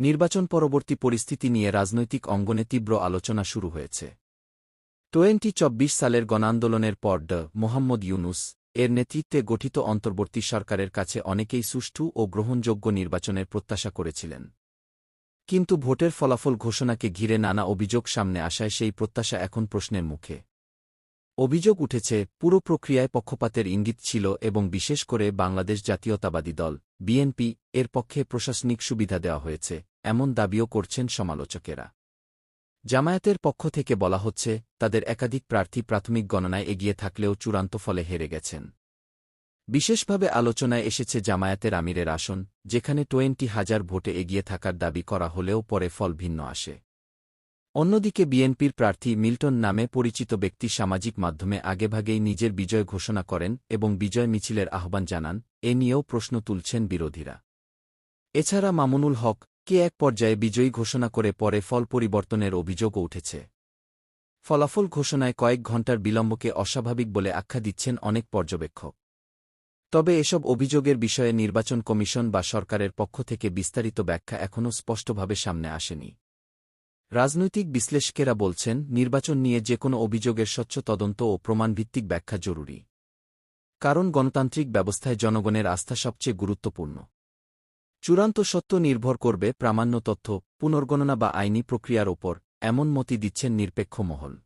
নির্বাচন পরবর্তী পরিস্থিতি নিয়ে রাজনৈতিক অঙ্গনে তীব্র আলোচনা শুরু হয়েছে। টোয়েন্টি চব্বিশ সালের গণান্দোলনের পর ড. মোহাম্মদ ইউনুস এর নেতৃত্বে গঠিত অন্তর্বর্তী সরকারের কাছে অনেকেই সুষ্ঠু ও গ্রহণযোগ্য নির্বাচনের প্রত্যাশা করেছিলেন। কিন্তু ভোটের ফলাফল ঘোষণাকে ঘিরে নানা অভিযোগ সামনে আসায় সেই প্রত্যাশা এখন প্রশ্নের মুখে। অভিযোগ উঠেছে, পুরো প্রক্রিয়ায় পক্ষপাতের ইঙ্গিত ছিল এবং বিশেষ করে বাংলাদেশ জাতীয়তাবাদী দল, বিএনপি, এর পক্ষে প্রশাসনিক সুবিধা দেওয়া হয়েছে, এমন দাবিও করছেন সমালোচকেরা। জামায়াতের পক্ষ থেকে বলা হচ্ছে, তাদের একাধিক প্রার্থী প্রাথমিক গণনায় এগিয়ে থাকলেও চূড়ান্ত ফলে হেরে গেছেন। বিশেষভাবে আলোচনায় এসেছে জামায়াতের আমিরের আসন, যেখানে টোয়েন্টি হাজার ভোটে এগিয়ে থাকার দাবি করা হলেও পরে ফল ভিন্ন আসে। অন্যদিকে বিএনপির প্রার্থী মিল্টন নামে পরিচিত ব্যক্তি সামাজিক মাধ্যমে আগেভাগেই নিজের বিজয় ঘোষণা করেন এবং বিজয় মিছিলের আহ্বান জানান, এ নিয়েও প্রশ্ন তুলছেন বিরোধীরা। এছাড়া মামুনুল হক, কে এক পর্যায়ে বিজয়ী ঘোষণা করে পরে ফল পরিবর্তনের অভিযোগও উঠেছে। ফলাফল ঘোষণায় কয়েক ঘণ্টার বিলম্বকে অস্বাভাবিক বলে আখ্যা দিচ্ছেন অনেক পর্যবেক্ষক। তবে এসব অভিযোগের বিষয়ে নির্বাচন কমিশন বা সরকারের পক্ষ থেকে বিস্তারিত ব্যাখ্যা এখনও স্পষ্টভাবে সামনে আসেনি। রাজনৈতিক বিশ্লেষকেরা বলছেন, নির্বাচন নিয়ে যে কোনো অভিযোগের স্বচ্ছ তদন্ত ও প্রমাণভিত্তিক ব্যাখ্যা জরুরি। কারণ গণতান্ত্রিক ব্যবস্থায় জনগণের আস্থা সবচেয়ে গুরুত্বপূর্ণ। চূড়ান্ত সত্য নির্ভর করবে প্রামাণ্য তথ্য, পুনর্গণনা বা আইনি প্রক্রিয়ার ওপর, এমন মতি দিচ্ছেন নিরপেক্ষ মহল।